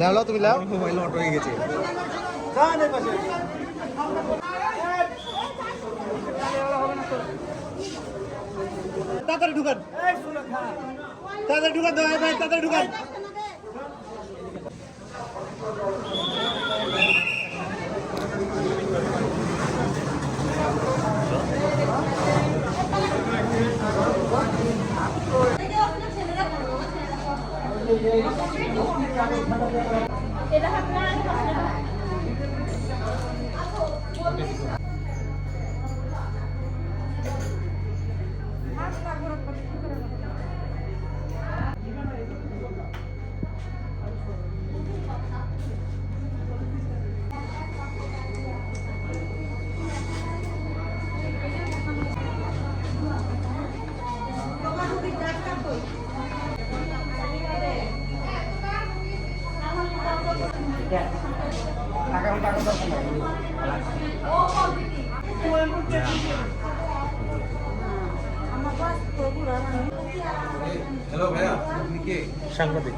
নাও লাও তুমি লাও মোবাইল অটো হয়ে গেছে। তাড়াতাড়ি ঢুকান। তাড়াতাড়ি ঢুকান তাড়াতাড়ি ঢুকান। এটা হ্যালো ভাইয়া আপনি কে সাংবাদিক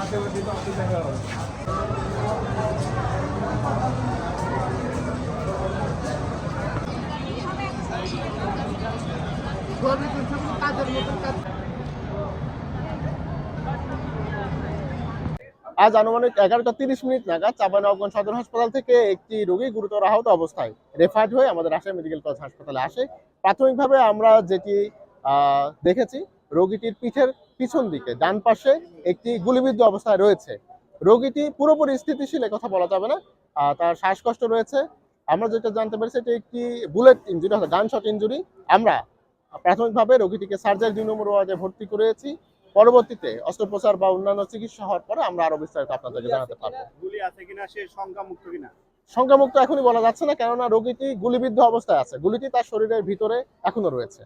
আজ আনুমানিক এগারোটা তিরিশ মিনিট নাগাদ চাঁপাইনবাবগঞ্জ সদর হাসপাতাল থেকে একটি রোগী গুরুতর আহত অবস্থায় রেফার্ড হয়ে আমাদের রাজশাহী মেডিকেল কলেজ হাসপাতালে আসে। প্রাথমিকভাবে আমরা যেটি দেখেছি, রোগীটির পিঠের পিছন দিকে ডান পাশে একটি গুলিবিদ্ধ অবস্থায় রয়েছে। রোগীটি পুরোপুরি স্থিতিশীল কথা বলা যাবে না। তার শ্বাসকষ্ট রয়েছে। আমরা যেটা জানতে পারছি এটি একটি বুলেট ইঞ্জুরি অর্থাৎ গান শট ইঞ্জুরি। আমরা প্রাথমিকভাবে রোগীটিকে সার্জারি দুই নম্বর ওয়ার্ডে ভর্তি করেছি। পরবর্তীতে অস্ত্রোপচার বা অন্যান্য চিকিৎসা হওয়ার পরে আমরা আরও বিস্তারিত আপনাদেরকে জানাতে পারব। গুলি আছে কিনা সে সংখ্যামুক্ত কিনা? সংখ্যামুক্ত এখনই বলা যাচ্ছে না কেননা রোগীটি গুলিবিদ্ধ অবস্থায় আছে। গুলিটি তার শরীরের ভিতরে এখনও রয়েছে।